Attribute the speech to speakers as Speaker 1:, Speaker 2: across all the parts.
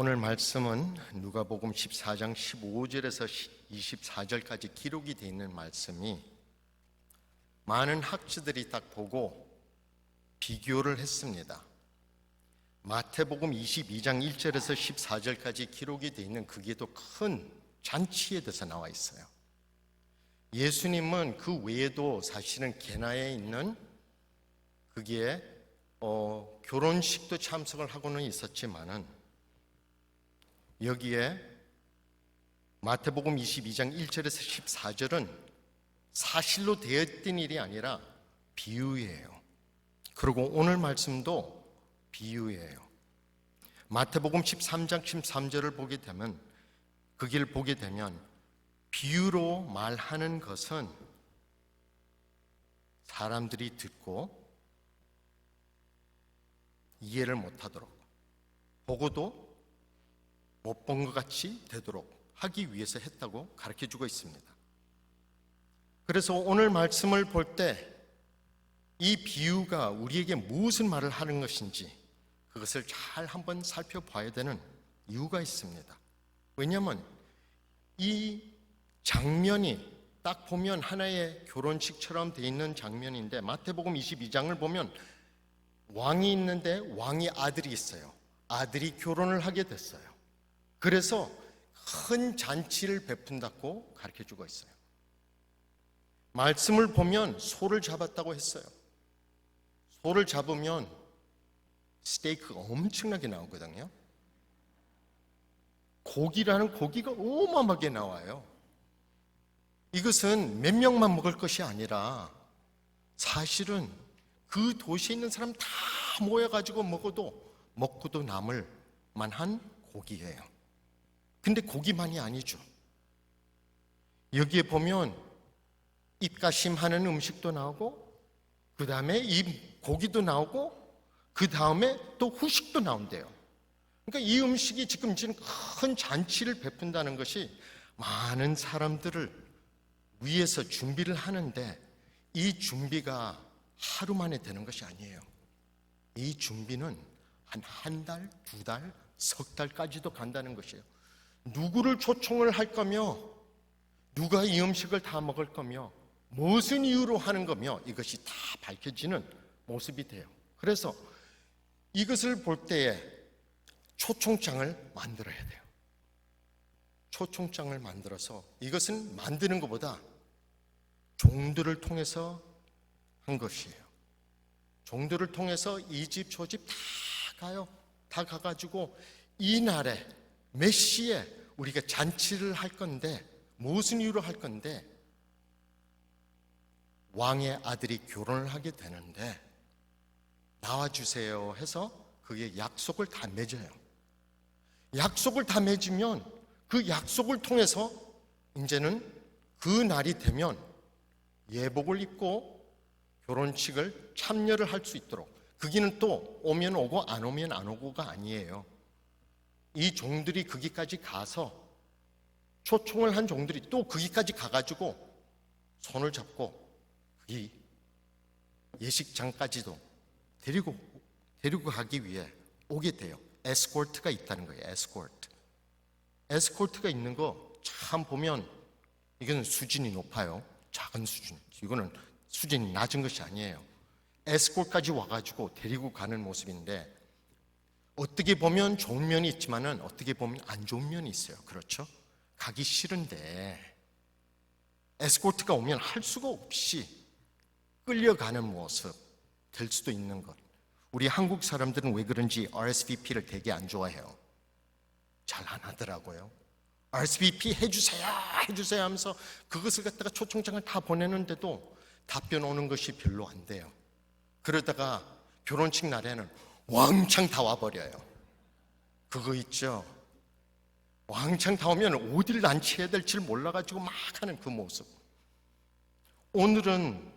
Speaker 1: 오늘 말씀은 누가복음 14장 15절에서 24절까지 기록이 되어 있는 말씀이 많은 학자들이 딱 보고 비교를 했습니다. 마태복음 22장 1절에서 14절까지 기록이 되어 있는 그게도 큰 잔치에 대해서 나와 있어요. 예수님은 그 외에도 사실은 게나에 있는 그게 어, 결혼식도 참석을 하고는 있었지만은 여기에 마태복음 22장 1절에서 14절은 사실로 되었던 일이 아니라 비유예요. 그리고 오늘 말씀도 비유예요. 마태복음 13장 13절을 보게 되면 그길 보게 되면 비유로 말하는 것은 사람들이 듣고 이해를 못하도록 보고도 못 본 것 같이 되도록 하기 위해서 했다고 가르쳐 주고 있습니다. 그래서 오늘 말씀을 볼 때 이 비유가 우리에게 무슨 말을 하는 것인지 그것을 잘 한번 살펴봐야 되는 이유가 있습니다. 왜냐하면 이 장면이 딱 보면 하나의 결혼식처럼 돼 있는 장면인데 마태복음 22장을 보면 왕이 있는데 왕이 아들이 있어요. 아들이 결혼을 하게 됐어요. 그래서 큰 잔치를 베푼다고 가르쳐 주고 있어요. 말씀을 보면 소를 잡았다고 했어요. 소를 잡으면 스테이크가 엄청나게 나오거든요. 고기라는 고기가 어마어마하게 나와요. 이것은 몇 명만 먹을 것이 아니라 사실은 그 도시에 있는 사람 다 모여가지고 먹어도 먹고도 남을 만한 고기예요. 근데 고기만이 아니죠. 여기에 보면 입가심하는 음식도 나오고 그 다음에 이 고기도 나오고 그 다음에 또 후식도 나온대요. 그러니까 이 음식이 지금 큰 잔치를 베푼다는 것이 많은 사람들을 위해서 준비를 하는데 이 준비가 하루 만에 되는 것이 아니에요. 이 준비는 한 한 달, 두 달, 석 달까지도 간다는 것이에요. 누구를 초청을 할 거며, 누가 이 음식을 다 먹을 거며, 무슨 이유로 하는 거며, 이것이 다 밝혀지는 모습이 돼요. 그래서 이것을 볼 때에 초청장을 만들어야 돼요. 초청장을 만들어서 이것은 만드는 것보다 종들을 통해서 한 것이에요. 종들을 통해서 이 집 저 집 다 가요. 다 가가지고 이 날에 몇 시에 우리가 잔치를 할 건데 무슨 이유로 할 건데 왕의 아들이 결혼을 하게 되는데 나와 주세요 해서 그게 약속을 다 맺어요. 약속을 다 맺으면 그 약속을 통해서 이제는 그 날이 되면 예복을 입고 결혼식을 참여를 할 수 있도록 거기는 또 오면 오고 안 오면 안 오고가 아니에요. 이 종들이 거기까지 가서 초청을 한 종들이 또 거기까지 가가지고 손을 잡고 이 예식장까지도 데리고 데리고 가기 위해 오게 돼요. 에스코트가 있다는 거예요. 에스코트. 에스코트가 있는 거 참 보면 이거는 수준이 높아요. 작은 수준. 이거는 수준이 낮은 것이 아니에요. 에스코트까지 와가지고 데리고 가는 모습인데 어떻게 보면 좋은 면이 있지만은 어떻게 보면 안 좋은 면이 있어요. 그렇죠? 가기 싫은데 에스코트가 오면 할 수가 없이 끌려가는 모습 될 수도 있는 것. 우리 한국 사람들은 왜 그런지 RSVP를 되게 안 좋아해요. 잘 안 하더라고요. RSVP 해주세요, 해주세요 하면서 그것을 갖다가 초청장을 다 보내는데도 답변 오는 것이 별로 안 돼요. 그러다가 결혼식 날에는 왕창 다 와버려요. 그거 있죠. 왕창 다 오면 어디를 난치해야 될지 몰라가지고 막 하는 그 모습. 오늘은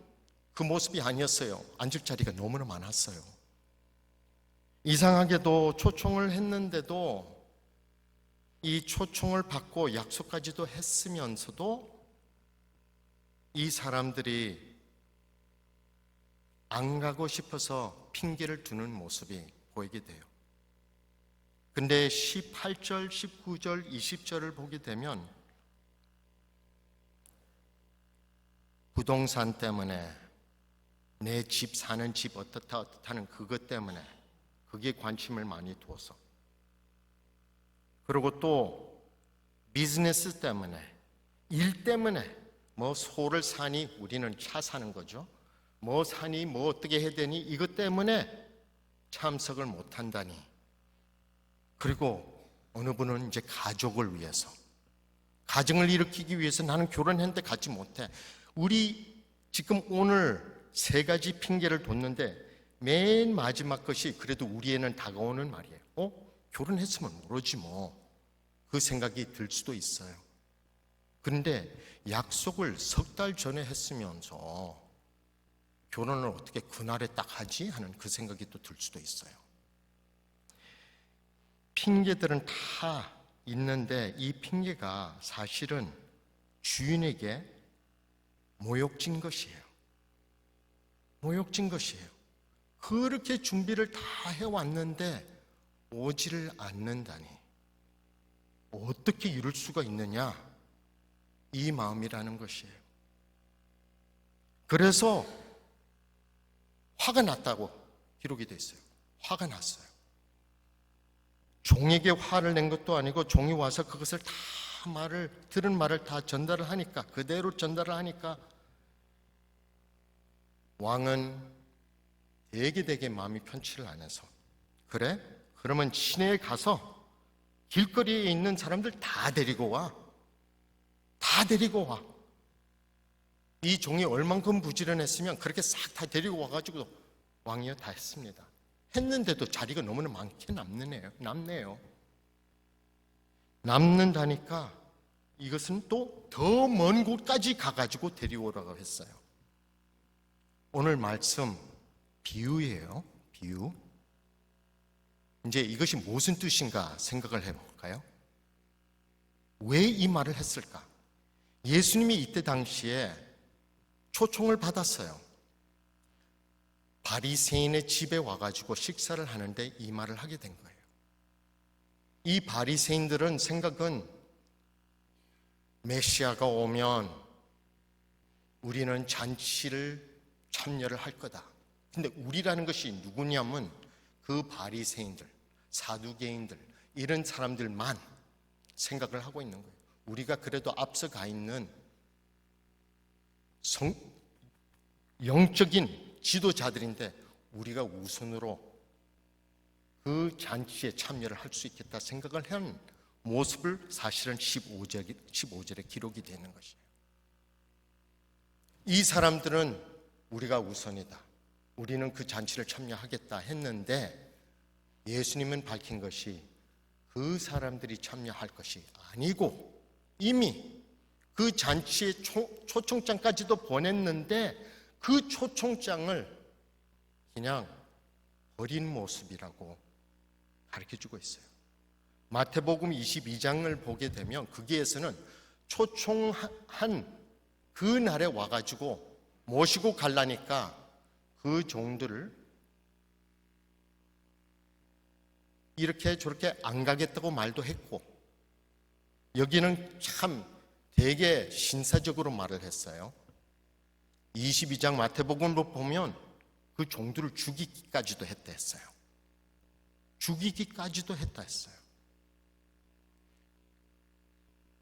Speaker 1: 그 모습이 아니었어요. 앉을 자리가 너무나 많았어요. 이상하게도 초청을 했는데도 이 초청을 받고 약속까지도 했으면서도 이 사람들이 안 가고 싶어서 핑계를 두는 모습이 보이게 돼요. 근데 18절, 19절, 20절을 보게 되면 부동산 때문에 내 집 사는 집 어떻다 어떻다는 그것 때문에 그게 관심을 많이 두어서 그리고 또 비즈니스 때문에 일 때문에 뭐 소를 사니 우리는 차 사는 거죠. 뭐 사니 뭐 어떻게 해야 되니 이것 때문에 참석을 못 한다니. 그리고 어느 분은 이제 가족을 위해서 가정을 일으키기 위해서 나는 결혼했는데 가지 못해. 우리 지금 오늘 세 가지 핑계를 뒀는데 맨 마지막 것이 그래도 우리에는 다가오는 말이에요. 어? 결혼했으면 모르지 뭐. 그 생각이 들 수도 있어요. 그런데 약속을 석 달 전에 했으면서 결혼을 어떻게 그날에 딱 하지? 하는 그 생각이 또 들 수도 있어요. 핑계들은 다 있는데 이 핑계가 사실은 주인에게 모욕진 것이에요. 모욕진 것이에요. 그렇게 준비를 다 해왔는데 오지를 않는다니. 어떻게 이럴 수가 있느냐? 이 마음이라는 것이에요. 그래서 화가 났다고 기록이 돼 있어요. 화가 났어요. 종에게 화를 낸 것도 아니고 종이 와서 그것을 다 말을 들은 말을 다 전달을 하니까 그대로 전달을 하니까 왕은 되게 되게 마음이 편치를 않아서 그래? 그러면 시내에 가서 길거리에 있는 사람들 다 데리고 와. 다 데리고 와. 이 종이 얼만큼 부지런했으면 그렇게 싹 다 데리고 와가지고 왕이여 다 했습니다. 했는데도 자리가 너무나 많게 남네요. 남네요. 남는다니까 이것은 또 더 먼 곳까지 가가지고 데리오라고 했어요. 오늘 말씀 비유예요. 비유. 이제 이것이 무슨 뜻인가 생각을 해볼까요? 왜 이 말을 했을까? 예수님이 이때 당시에 초청을 받았어요. 바리새인의 집에 와가지고 식사를 하는데 이 말을 하게 된 거예요. 이 바리새인들은 생각은 메시아가 오면 우리는 잔치를 참여를 할 거다. 근데 우리라는 것이 누구냐면 그 바리새인들, 사두개인들 이런 사람들만 생각을 하고 있는 거예요. 우리가 그래도 앞서가 있는 성, 영적인 지도자들인데 우리가 우선으로 그 잔치에 참여를 할 수 있겠다 생각을 한 모습을 사실은 15절, 15절에 기록이 되는 것이에요. 이 사람들은 우리가 우선이다. 우리는 그 잔치를 참여하겠다 했는데 예수님은 밝힌 것이 그 사람들이 참여할 것이 아니고 이미 그 잔치에 초, 초청장까지도 보냈는데 그 초청장을 그냥 버린 모습이라고 가르쳐 주고 있어요. 마태복음 22장을 보게 되면 거기에서는 초청한 그 날에 와가지고 모시고 갈라니까 그 종들을 이렇게 저렇게 안 가겠다고 말도 했고 여기는 참 되게 신사적으로 말을 했어요. 22장 마태복음으로 보면 그 종들을 죽이기까지도 했다 했어요. 죽이기까지도 했다 했어요.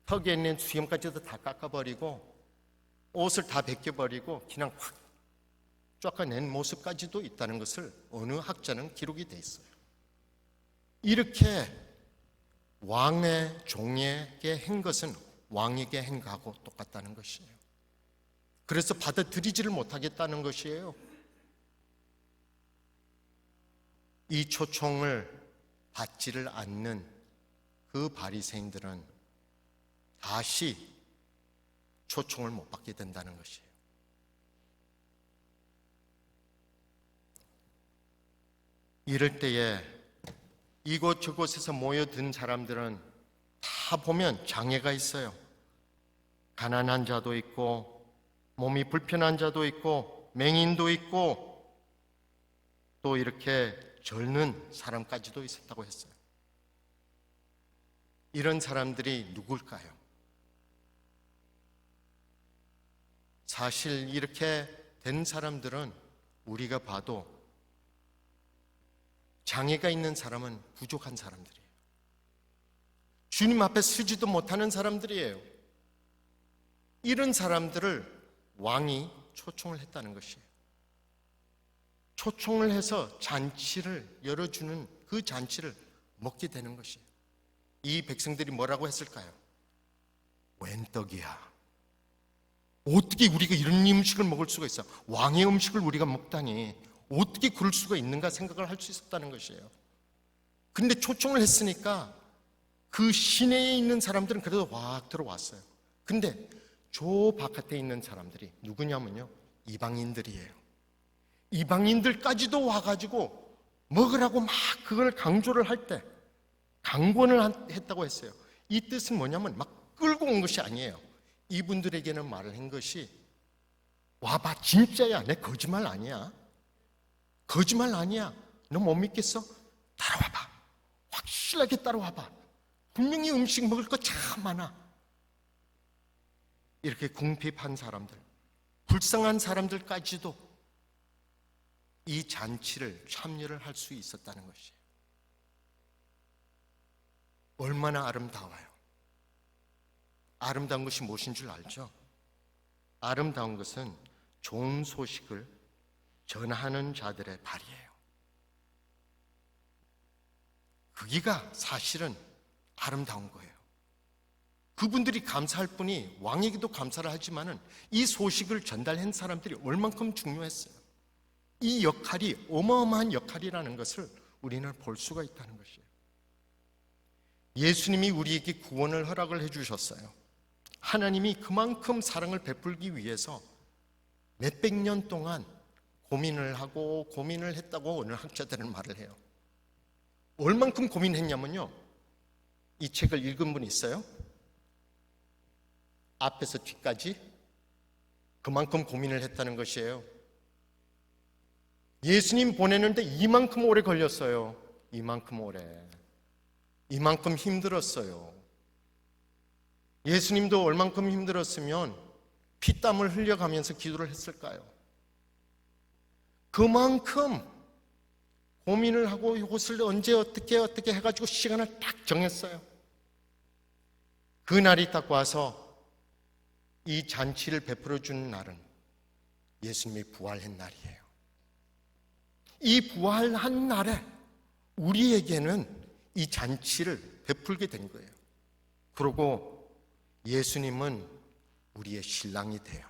Speaker 1: 턱에 있는 수염까지도 다 깎아버리고 옷을 다 벗겨버리고 그냥 확 쫓아낸 모습까지도 있다는 것을 어느 학자는 기록이 돼 있어요. 이렇게 왕의 종에게 한 것은 왕에게 한 거하고 똑같다는 것이에요. 그래서 받아들이지를 못하겠다는 것이에요. 이 초청을 받지를 않는 그 바리새인들은 다시 초청을 못 받게 된다는 것이에요. 이럴 때에 이곳 저곳에서 모여든 사람들은 다 보면 장애가 있어요. 가난한 자도 있고, 몸이 불편한 자도 있고, 맹인도 있고, 또 이렇게 젊는 사람까지도 있었다고 했어요. 이런 사람들이 누굴까요? 사실 이렇게 된 사람들은 우리가 봐도 장애가 있는 사람은 부족한 사람들이에요. 주님 앞에 서지도 못하는 사람들이에요. 이런 사람들을 왕이 초청을 했다는 것이에요. 초청을 해서 잔치를 열어주는 그 잔치를 먹게 되는 것이에요. 이 백성들이 뭐라고 했을까요? 웬 떡이야. 어떻게 우리가 이런 음식을 먹을 수가 있어? 왕의 음식을 우리가 먹다니 어떻게 그럴 수가 있는가 생각을 할 수 있었다는 것이에요. 근데 초청을 했으니까 그 시내에 있는 사람들은 그래도 확 들어왔어요. 근데 저 바깥에 있는 사람들이 누구냐면요. 이방인들이에요. 이방인들까지도 와가지고 먹으라고 막 그걸 강조를 할 때 강권을 한- 했다고 했어요. 이 뜻은 뭐냐면 막 끌고 온 것이 아니에요. 이분들에게는 말을 한 것이 와봐 진짜야 내 거짓말 아니야 거짓말 아니야 너 못 믿겠어? 따라와봐 확실하게 따라와봐 분명히 음식 먹을 거 참 많아 이렇게 궁핍한 사람들 불쌍한 사람들까지도 이 잔치를 참여를 할 수 있었다는 것이에요 얼마나 아름다워요 아름다운 것이 무엇인 줄 알죠? 아름다운 것은 좋은 소식을 전하는 자들의 발이에요. 그기가 사실은 아름다운 거예요. 그분들이 감사할 뿐이 왕에게도 감사를 하지만은 이 소식을 전달한 사람들이 얼만큼 중요했어요. 이 역할이 어마어마한 역할이라는 것을 우리는 볼 수가 있다는 것이에요. 예수님이 우리에게 구원을 허락을 해 주셨어요. 하나님이 그만큼 사랑을 베풀기 위해서 몇백 년 동안 고민을 하고 고민을 했다고 오늘 학자들은 말을 해요. 얼만큼 고민했냐면요. 이 책을 읽은 분 있어요? 앞에서 뒤까지 그만큼 고민을 했다는 것이에요. 예수님 보내는데 이만큼 오래 걸렸어요. 이만큼 오래. 이만큼 힘들었어요. 예수님도 얼만큼 힘들었으면 피땀을 흘려가면서 기도를 했을까요? 그만큼 고민을 하고 이것을 언제 어떻게 어떻게 해가지고 시간을 딱 정했어요. 그날이 딱 와서 이 잔치를 베풀어 주는 날은 예수님이 부활한 날이에요. 이 부활한 날에 우리에게는 이 잔치를 베풀게 된 거예요. 그리고 예수님은 우리의 신랑이 돼요.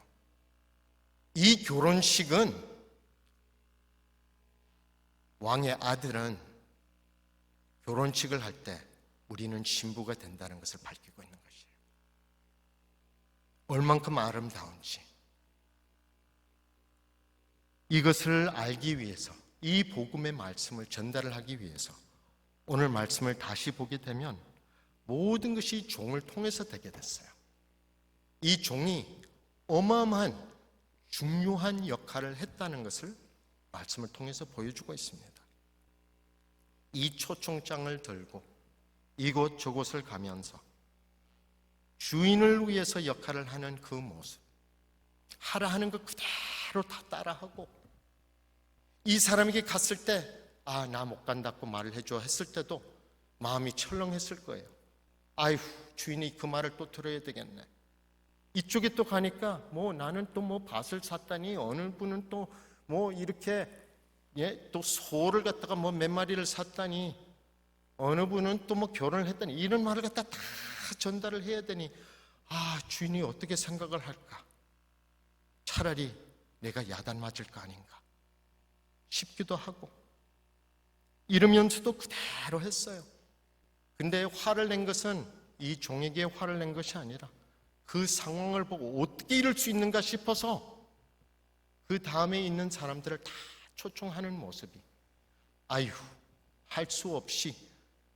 Speaker 1: 이 결혼식은 왕의 아들은 결혼식을 할 때 우리는 신부가 된다는 것을 것이에요. 얼만큼 아름다운지. 이것을 알기 위해서 이 복음의 말씀을 전달을 하기 위해서 오늘 말씀을 다시 보게 되면 모든 것이 종을 통해서 되게 됐어요. 이 종이 어마어마한 중요한 역할을 했다는 것을 말씀을 통해서 보여주고 있습니다. 이 초청장을 들고 이곳 저곳을 가면서 주인을 위해서 역할을 하는 그 모습, 하라 하는 것 그대로 다 따라하고 이 사람에게 갔을 때, 아, 나 못 간다고 말을 해줘 했을 때도 마음이 철렁했을 거예요. 아휴, 주인이 그 말을 또 들어야 되겠네. 이쪽에 또 가니까 뭐 나는 또 뭐 밭을 샀다니 어느 분은 또 뭐 이렇게 예, 또 소를 갖다가 뭐 몇 마리를 샀다니 어느 분은 또 뭐 결혼을 했다니 이런 말을 갖다 다 전달을 해야 되니 아, 주인이 어떻게 생각을 할까? 차라리 내가 야단 맞을 거 아닌가 싶기도 하고 이러면서도 그대로 했어요. 근데 화를 낸 것은 이 종에게 화를 낸 것이 아니라 그 상황을 보고 어떻게 이럴 수 있는가 싶어서 그 다음에 있는 사람들을 다 초청하는 모습이 아유 할 수 없이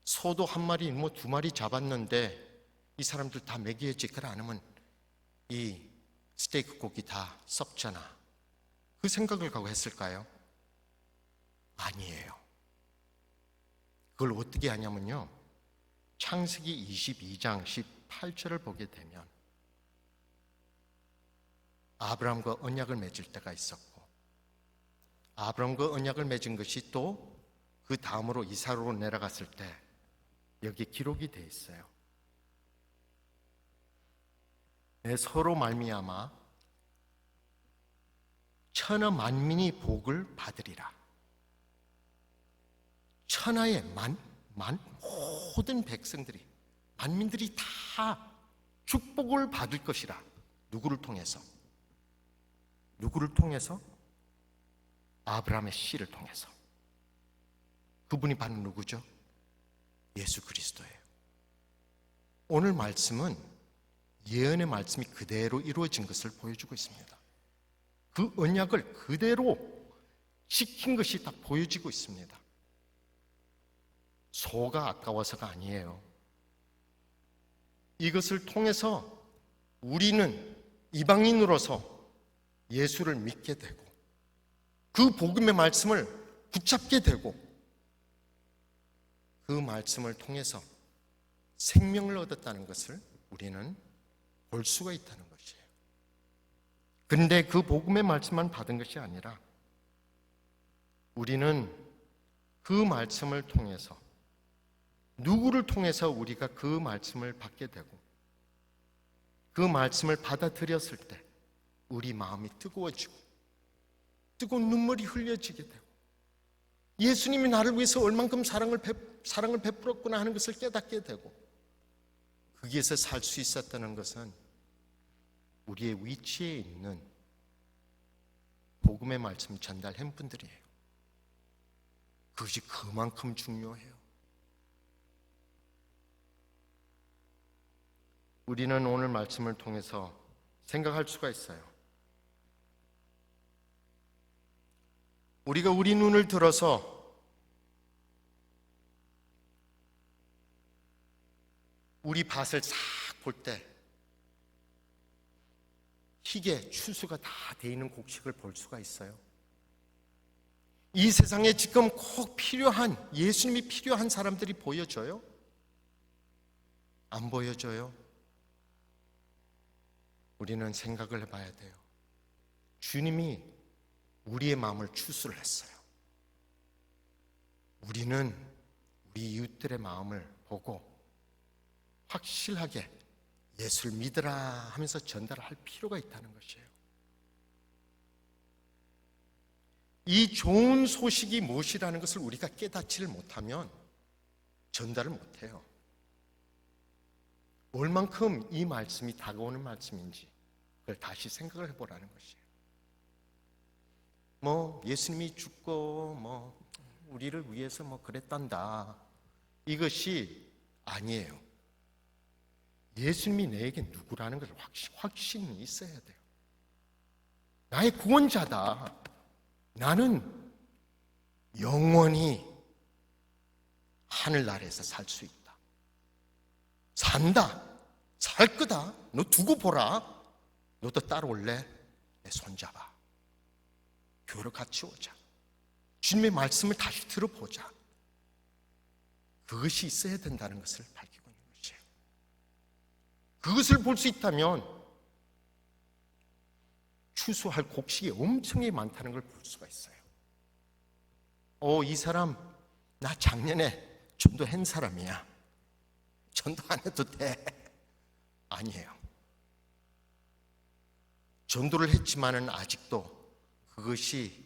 Speaker 1: 소도 한 마리 뭐 두 마리 잡았는데 이 사람들 다 그래 안 하면 이 스테이크 고기 다 썩잖아 그 생각을 가고 했을까요? 아니에요 그걸 어떻게 하냐면요 창세기 22장 18절을 보게 되면 아브라함과 언약을 맺을 때가 있었고 아브라함과 언약을 맺은 것이 또 그 다음으로 이사로로 내려갔을 때 여기 기록이 돼 있어요. 서로 말미암아 천하 만민이 복을 받으리라. 천하의 만, 만 모든 백성들이 만민들이 다 축복을 받을 것이라. 누구를 통해서? 누구를 통해서? 아브라함의 씨를 통해서. 그분이 바로 누구죠? 예수 그리스도예요. 오늘 말씀은 예언의 말씀이 그대로 이루어진 것을 보여주고 있습니다. 그 언약을 그대로 지킨 것이 다 보여지고 있습니다. 소가 아까워서가 아니에요. 이것을 통해서 우리는 이방인으로서 예수를 믿게 되고 그 복음의 말씀을 붙잡게 되고 그 말씀을 통해서 생명을 얻었다는 것을 우리는 볼 수가 있다는 것이에요. 근데 그 복음의 말씀만 받은 것이 아니라 우리는 그 말씀을 통해서 누구를 통해서 우리가 그 말씀을 받게 되고 그 말씀을 받아들였을 때 우리 마음이 뜨거워지고 뜨거운 눈물이 흘려지게 되고 예수님이 나를 위해서 얼만큼 사랑을, 베, 사랑을 베풀었구나 하는 것을 깨닫게 되고 거기에서 살 수 있었다는 것은 우리의 위치에 있는 복음의 말씀 전달한 분들이에요. 그것이 그만큼 중요해요. 우리는 오늘 말씀을 통해서 생각할 수가 있어요. 우리가 우리 눈을 들어서 우리 밭을 싹 볼 때 희게 추수가 다 돼 있는 곡식을 볼 수가 있어요. 이 세상에 지금 꼭 필요한 예수님이 필요한 사람들이 보여져요? 안 보여져요? 우리는 생각을 해봐야 돼요. 주님이 우리의 마음을 추수를 했어요. 우리는 우리 이웃들의 마음을 보고 확실하게 예수를 믿으라 하면서 전달할 필요가 있다는 것이에요. 이 좋은 소식이 무엇이라는 것을 우리가 깨닫지를 못하면 전달을 못해요. 얼만큼 이 말씀이 다가오는 말씀인지 그걸 다시 생각을 해보라는 것이에요. 뭐 예수님이 죽고 뭐 우리를 위해서 뭐 그랬단다. 이것이 아니에요. 예수님이 내게 누구라는 것을 확신, 확신 이 있어야 돼요. 나의 구원자다. 나는 영원히 하늘나라에서 살 수 있다. 산다. 살 거다. 너 두고 보라. 너도 따라올래? 내 손잡아. 교회를 같이 오자. 주님의 말씀을 다시 들어보자. 그것이 있어야 된다는 것을 것이에요. 그것을 볼 수 있다면 추수할 곡식이 엄청나게 많다는 걸 볼 수가 있어요. 어, 이 사람 나 작년에 전도한 사람이야. 전도 안 해도 돼. 아니에요. 전도를 했지만은 아직도 그것이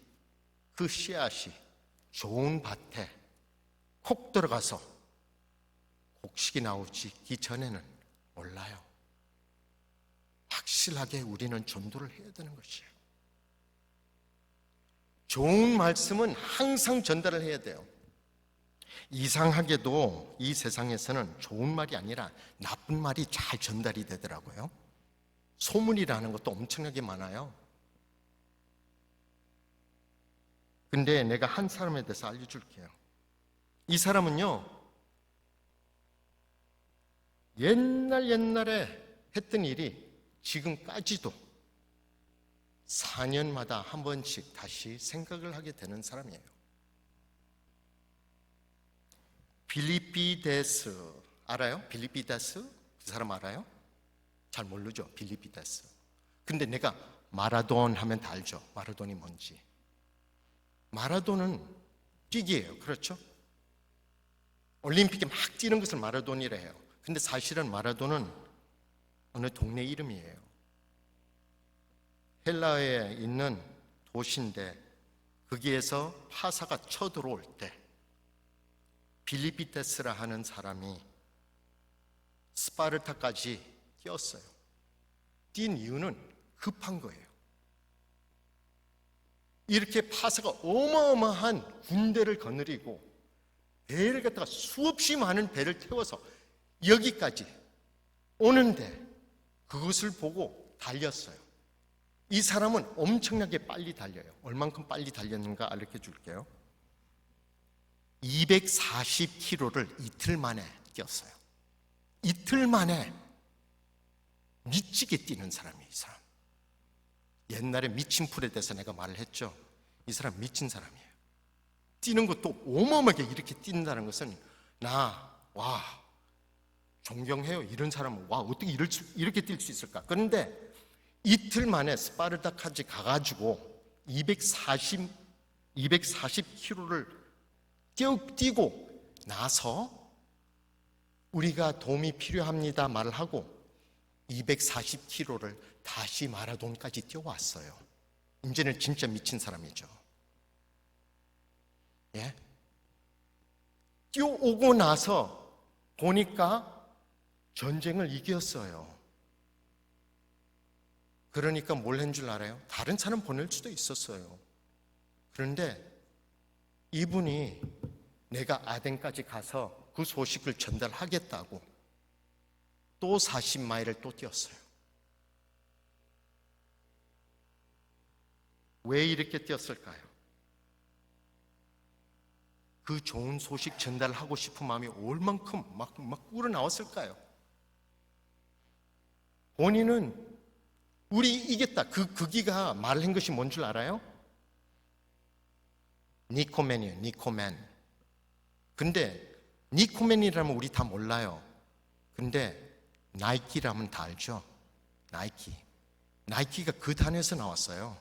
Speaker 1: 그 씨앗이 좋은 밭에 콕 들어가서 곡식이 나오기 전에는 몰라요. 확실하게 우리는 전도를 해야 되는 것이에요. 좋은 말씀은 항상 전달을 해야 돼요. 이상하게도 이 세상에서는 좋은 말이 아니라 나쁜 말이 잘 전달이 되더라고요. 소문이라는 것도 엄청나게 많아요. 근데 내가 한 사람에 대해서 알려줄게요. 이 사람은요, 옛날 옛날에 했던 일이 지금까지도 4년마다 한 번씩 다시 생각을 하게 되는 사람이에요. 빌리피데스 알아요? 빌리피데스? 그 사람 알아요? 잘 모르죠. 빌리피데스. 근데 내가 마라돈 하면 다 알죠. 마라돈이 뭔지. 마라돈은 뛰기예요. 그렇죠? 올림픽에 막 뛰는 것을 마라돈이라 해요. 근데 사실은 마라돈은 어느 동네 이름이에요. 헬라에 있는 도시인데 거기에서 파사가 쳐들어올 때 빌리피테스라 하는 사람이 스파르타까지 뛰었어요. 뛴 이유는 급한 거예요. 이렇게 파사가 어마어마한 군대를 거느리고 배를 갖다가 수없이 많은 배를 태워서 여기까지 오는데 그것을 보고 달렸어요. 이 사람은 엄청나게 빨리 달려요. 얼만큼 빨리 달렸는가 알려 줄게요. 240km를 이틀 만에 뛰었어요. 이틀 만에 미치게 뛰는 사람이 이 사람. 옛날에 미친 풀에 대해서 내가 말을 했죠. 이 사람 미친 사람이에요. 뛰는 것도 어마어마하게 이렇게 뛴다는 것은 나, 와, 존경해요. 이런 사람은, 와, 어떻게 이럴 수, 이렇게 뛸 수 있을까? 그런데 이틀 만에 스파르타까지 가가지고 240, 240km를 뛰어, 뛰고 나서 우리가 도움이 필요합니다 말을 하고 240km를 다시 마라돈까지 뛰어왔어요. 이제는 진짜 미친 사람이죠. 예? 뛰어오고 나서 보니까 전쟁을 이겼어요. 그러니까 뭘 한 줄 알아요? 다른 사람 보낼 수도 있었어요. 그런데 이분이 내가 아덴까지 가서 그 소식을 전달하겠다고 또 40마일을 또 뛰었어요. 왜 이렇게 뛰었을까요? 그 좋은 소식 전달하고 싶은 마음이 얼만큼 막, 막 우러나왔을까요? 본인은 우리 이겼다. 그, 그 기가 말을 한 것이 뭔 줄 알아요? 니코맨이에요, 니코맨. 근데 니코맨이라면 우리 다 몰라요. 근데 나이키라면 다 알죠? 나이키. 나이키가 그 단에서 나왔어요.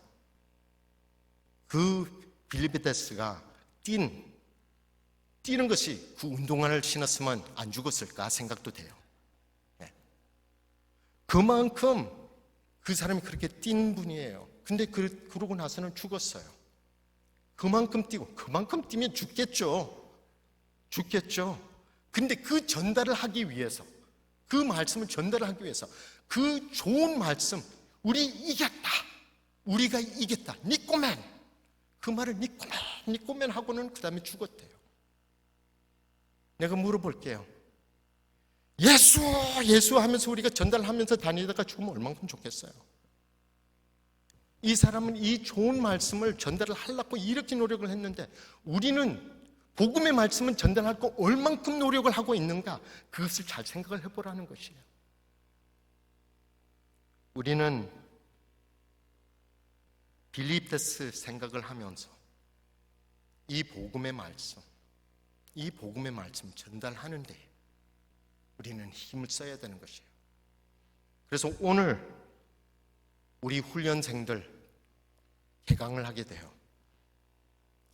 Speaker 1: 그 빌리베데스가 뛴, 뛰는 것이 그 운동화를 신었으면 안 죽었을까 생각도 돼요. 네. 그만큼 그 사람이 그렇게 뛴 분이에요. 근데 그, 그러고 나서는 죽었어요. 그만큼 뛰고, 그만큼 뛰면 죽겠죠. 죽겠죠. 근데 그 전달을 하기 위해서, 그 말씀을 전달하기 위해서, 그 좋은 말씀, 우리 이겼다. 우리가 이겼다. 니꼬맨. 그 말을 니꼬맨, 니꼬맨 하고는 그 다음에 죽었대요. 내가 물어볼게요. 예수, 예수 하면서 우리가 전달하면서 다니다가 죽으면 얼만큼 좋겠어요. 이 사람은 이 좋은 말씀을 전달을 하려고 이렇게 노력을 했는데 우리는 복음의 말씀은 전달할 거 얼만큼 노력을 하고 있는가 그것을 잘 생각을 해보라는 것이에요. 우리는 빌립데스 생각을 하면서 이 복음의 말씀, 이 복음의 말씀 전달하는데 우리는 힘을 써야 되는 것이에요. 그래서 오늘 우리 훈련생들 개강을 하게 돼요.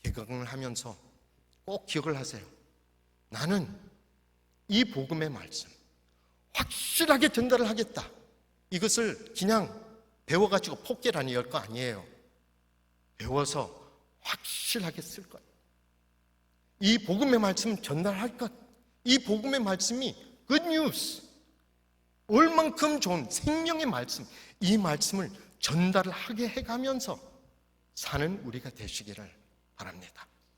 Speaker 1: 개강을 하면서 꼭 기억을 하세요. 나는 이 복음의 말씀 확실하게 전달을 하겠다. 이것을 그냥 배워가지고 폭계라니 열거 아니에요. 배워서 확실하게 쓸 것. 이 복음의 말씀 전달할 것. 이 복음의 말씀이 good news. 얼만큼 좋은 생명의 말씀, 이 말씀을 전달을 하게 해가면서 사는 우리가 되시기를 바랍니다.